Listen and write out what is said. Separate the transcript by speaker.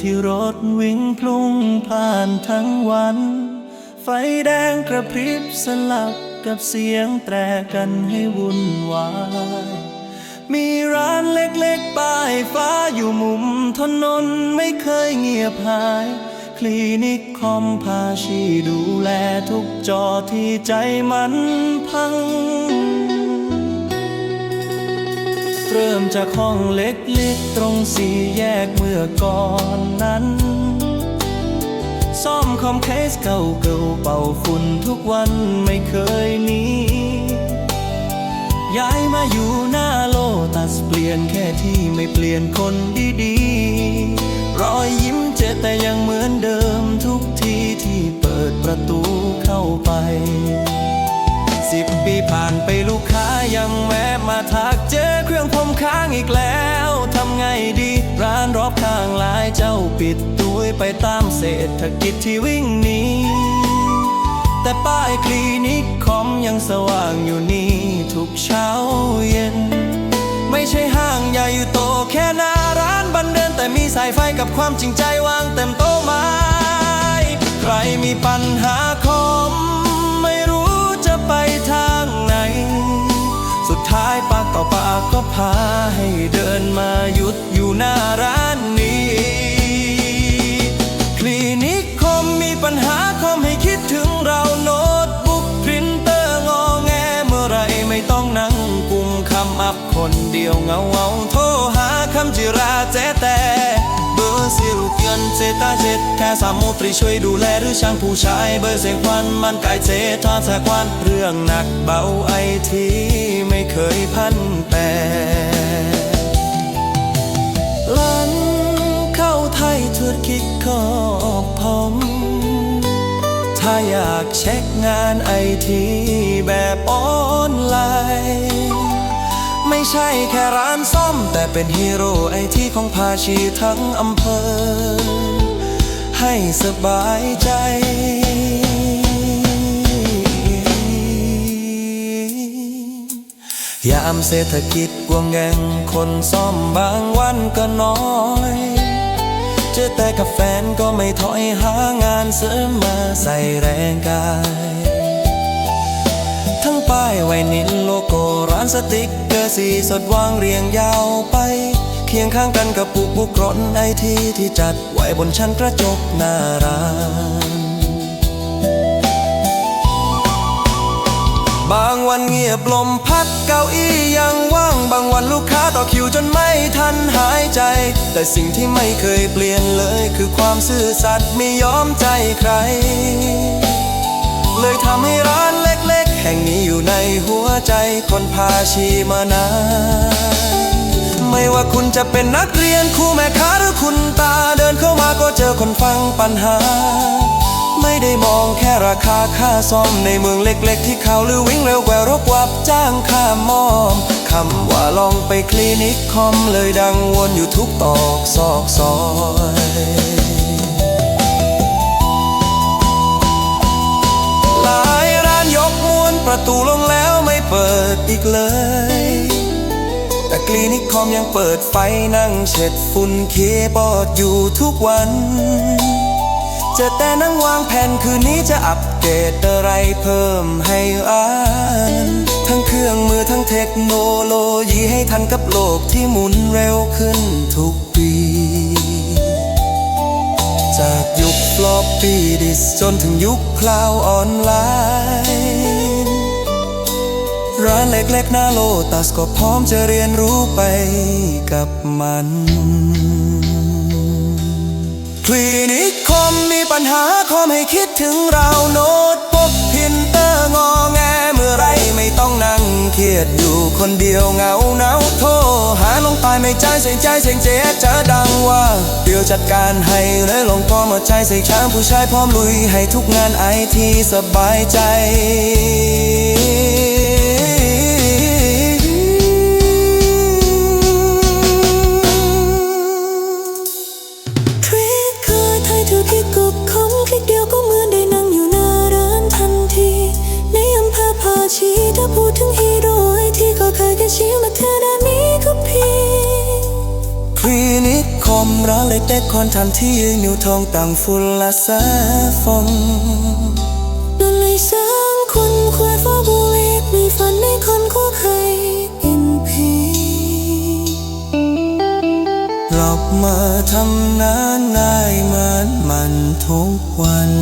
Speaker 1: ที่รถวิ่งพลุ่งผ่านทั้งวัน ไฟแดงกระพริบสลับกับเสียงแตรกันให้วุ่นวาย มีร้านเล็กๆป้ายฟ้าอยู่มุมถนนไม่เคยเงียบหาย คลินิกคอมพาชีดูแลทุกจอที่ใจมันพัง เริ่มจากห้องเล็กๆ ตรงสี่แยกเมื่อก่อนนั้น ซ่อมคอมเคสเก่าๆเป่าฝุ่นทุกวันไม่เคยหนีย้ายมาอยู่หน้าโลตัสเปลี่ยนแค่ที่ไม่เปลี่ยนคนดีๆ รอยยิ้มเจแต่ยังเหมือนเดิมทุกทีที่เปิดประตูเข้าไป สิบปีผ่านไปางอีกแล้วทำไงดีร้านรอบข้างหลายเจ้าปิดตัวไปตามเศรษฐกิจที่วิ่งหนีแต่ป้ายคลินิกคอมยังสว่างอยู่นี่ทุกเช้าเย็น ไม่ใช่ห้างใหญ่อยู่โตแค่หน้าร้านบันเดิน แต่มีสายไฟกับความจริงใจวางเต็มโต๊ะไม้ใครมีปัญหาากก็พาให้เดินมาหยุดอยู่หน้าร้านนี้ คลินิกคอมมีปัญหาคอมให้คิดถึงเราโน้ตบุ๊กพรินเตอร์งอแงเมื่อไรไม่ต้องนั่งกุมคำอัพคนเดียวเงาเงาโทรหาคำจิราเจแต่เบอร์สิรุกยันเจตาเจ็ดแค่สามโมตรีช่วยดูแลหรือช่างผู้ชายเบอร์เสียงควันมันกายเจทอดแทควันเรื่องหนักเบาไอที เคยพันแปรลันเข้าไทยธุรกิจขอบผมถ้าอยากเช็คงานไอทีแบบออนไลน์ ไม่ใช่แค่ร้านซ่อม แต่เป็นฮีโร่ไอทีของภาชีทั้งอำเภอ ให้สบายใจ ยามเศรษฐกิจกวงแงงคนซ่อมบางวันก็น้อย เจอแต่กับแฟนก็ไม่ถอยหางานเสริมมาใส่แรงกาย ทั้งป้ายไวนิลโลโก้ร้านสติกเกอร์สีสดวางเรียงยาวไป เคียงข้างกันกับปุกบุกรนไอทีที่จัดไว้บนชั้นกระจกหน้าร้าน บางวันเงียบลมพัดเก้าอี้ยังว่าง บางวันลูกค้าต่อคิวจนไม่ทันหายใจ แต่สิ่งที่ไม่เคยเปลี่ยนเลยคือความซื่อสัตย์ไม่ยอมใจใคร เลยทำให้ร้านเล็กๆ แห่งนี้อยู่ในหัวใจคนพาชีมานานไม่ว่าคุณจะเป็นนักเรียนครูแม่ค้าหรือคุณตาเดินเข้ามาก็เจอคนฟังปัญหา ไม่ได้มองแค่ราคาค่าซ่อมในเมืองเล็กๆ ที่เขาหรือวิ่งเร็วแกวรกวับจ้างค่ามอมคำว่าลองไปคลินิกคอมเลยดังวนอยู่ทุกตอกซอกซอยหลายร้านยกมวนประตูลงแล้วไม่เปิดอีกเลย แต่คลินิกคอมยังเปิดไฟนั่งเช็ดฝุ่นเคบอดอยู่ทุกวัน จะแต่นั่งวางแผนคืนนี้จะอัปเดตอะไรเพิ่มให้อ่านทั้งเครื่องมือทั้งเทคโนโลยีให้ทันกับโลกที่หมุนเร็วขึ้นทุกปี จากยุคฟลอปปี้ดิสจนถึงยุคคลาวออนไลน์ ร้านเล็กๆหน้าโลตัสก็พร้อมจะเรียนรู้ไปกับมันคลินิกคอม ปัญหาคอมให้คิดถึงเราโน้ตปกพินเตอร์งอแงเมื่อไรไม่ต้องนั่งเครียดอยู่คนเดียวเหงาเนาโทรหาลงไปไม่ใจเสียงใจเสียงเจ๊เจอดังว่า เดี๋ยวจัดการให้เลยลงพร้อมเอาใจใส่ช้างผู้ชายพร้อมลุยให้ทุกงานไอทีสบายใจ
Speaker 2: อยู่ที่บคมคลิกเดียวก็เหมือนได้นั่งอยู่หน้าร้านทันที ในอำเภอภาชีถ้าพูดถึงฮีโร่ที่ก็เคยแค่ชิวแลเธอด้านนี้ก็พี
Speaker 1: คลินิกคอมร้านเล็กเด็คอนทันที่ยนิ้วทองต่างฝุ่นละแสฟงด
Speaker 2: นเลยสร้างคนควายฟ้าบุเอกในฝันในคนคู่ใค
Speaker 1: ร มาทำนานนายมันมันทุกวัน